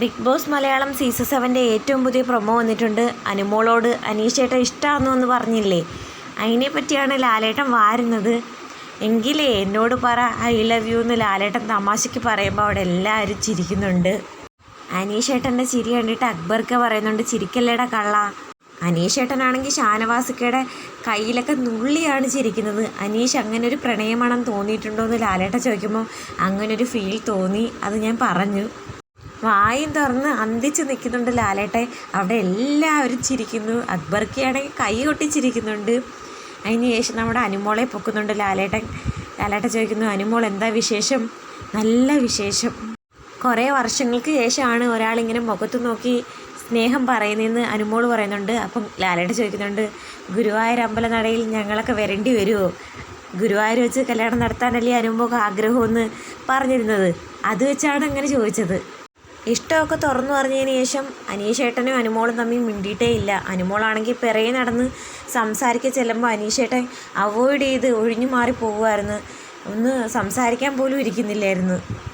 Big Boss Malayalam season സെവന്റെ ഏറ്റവും പുതിയ പ്രൊമോ വന്നിട്ടുണ്ട്. അനുമോളോട് അനീഷേട്ടൻ ഇഷ്ടമാണെന്നു എന്ന് പറഞ്ഞില്ലേ? അതിനെ പറ്റിയാണ് ലാലേട്ടൻ വാരുന്നത്. എങ്കിലേ എന്നോട് പറ ഐ ലവ് യു എന്ന് ലാലേട്ടൻ തമാശയ്ക്ക് പറയുമ്പോൾ അവിടെ എല്ലാവരും ചിരിക്കുന്നുണ്ട്. അനീഷ് അനീഷേട്ടന്റെ ചിരി കണ്ടിട്ട് അക്ബർക്ക് പറയുന്നുണ്ട് ചിരിക്കല്ലേടാ കള്ള. അനീഷ് അനീഷേട്ടനാണെങ്കിൽ ഷാനവാസിക്കയുടെ കയ്യിലൊക്കെ നുള്ളിയാണ് ചിരിക്കുന്നത്. അനീഷ് അങ്ങനെ ഒരു പ്രണയമാണെന്ന് തോന്നിയിട്ടുണ്ടോ എന്ന് ലാലേട്ടൻ ചോദിക്കുമ്പോൾ അങ്ങനെ ഒരു ഫീൽ തോന്നി അത് ഞാൻ പറഞ്ഞു. വായും തുറന്ന് അന്തിച്ച് നിൽക്കുന്നുണ്ട് ലാലേട്ടെ അവിടെ എല്ലാവരും ചിരിക്കുന്നു. അക്ബർക്കിയാണെങ്കിൽ കൈ കൊട്ടിച്ചിരിക്കുന്നുണ്ട് അതിന് ശേഷം നമ്മുടെ അനുമോളെ പൊക്കുന്നുണ്ട് ലാലേട്ടൻ. ലാലേട്ട ചോദിക്കുന്നു അനുമോൾ എന്താ വിശേഷം? നല്ല വിശേഷം. കുറേ വർഷങ്ങൾക്ക് ശേഷമാണ് ഒരാളിങ്ങനെ മുഖത്ത് നോക്കി സ്നേഹം പറയുന്നതെന്ന് അനുമോൾ പറയുന്നുണ്ട്. അപ്പം ലാലേട്ട ചോദിക്കുന്നുണ്ട് ഗുരുവായൂർ അമ്പലനടയിൽ ഞങ്ങളൊക്കെ വരേണ്ടി വരുമോ ഗുരുവായൂർ വെച്ച് കല്യാണം നടത്താനല്ലേ അനുമോക്ക് ആഗ്രഹമെന്ന് പറഞ്ഞിരുന്നത്? അത് വെച്ചാണ് അങ്ങനെ ചോദിച്ചത്. ഇഷ്ടമൊക്കെ തുറന്നു പറഞ്ഞതിന് ശേഷം അനീഷേട്ടനും അനുമോളും തമ്മിൽ മിണ്ടിയിട്ടേ ഇല്ല. അനുമോളാണെങ്കിൽ പിറകെ നടന്ന് സംസാരിക്ക ചെല്ലുമ്പോൾ അനീഷേട്ടൻ അവോയ്ഡ് ചെയ്ത് ഒഴിഞ്ഞു മാറി പോകുമായിരുന്നു ഒന്ന് സംസാരിക്കാൻ പോലും ഇരിക്കുന്നില്ലായിരുന്നു.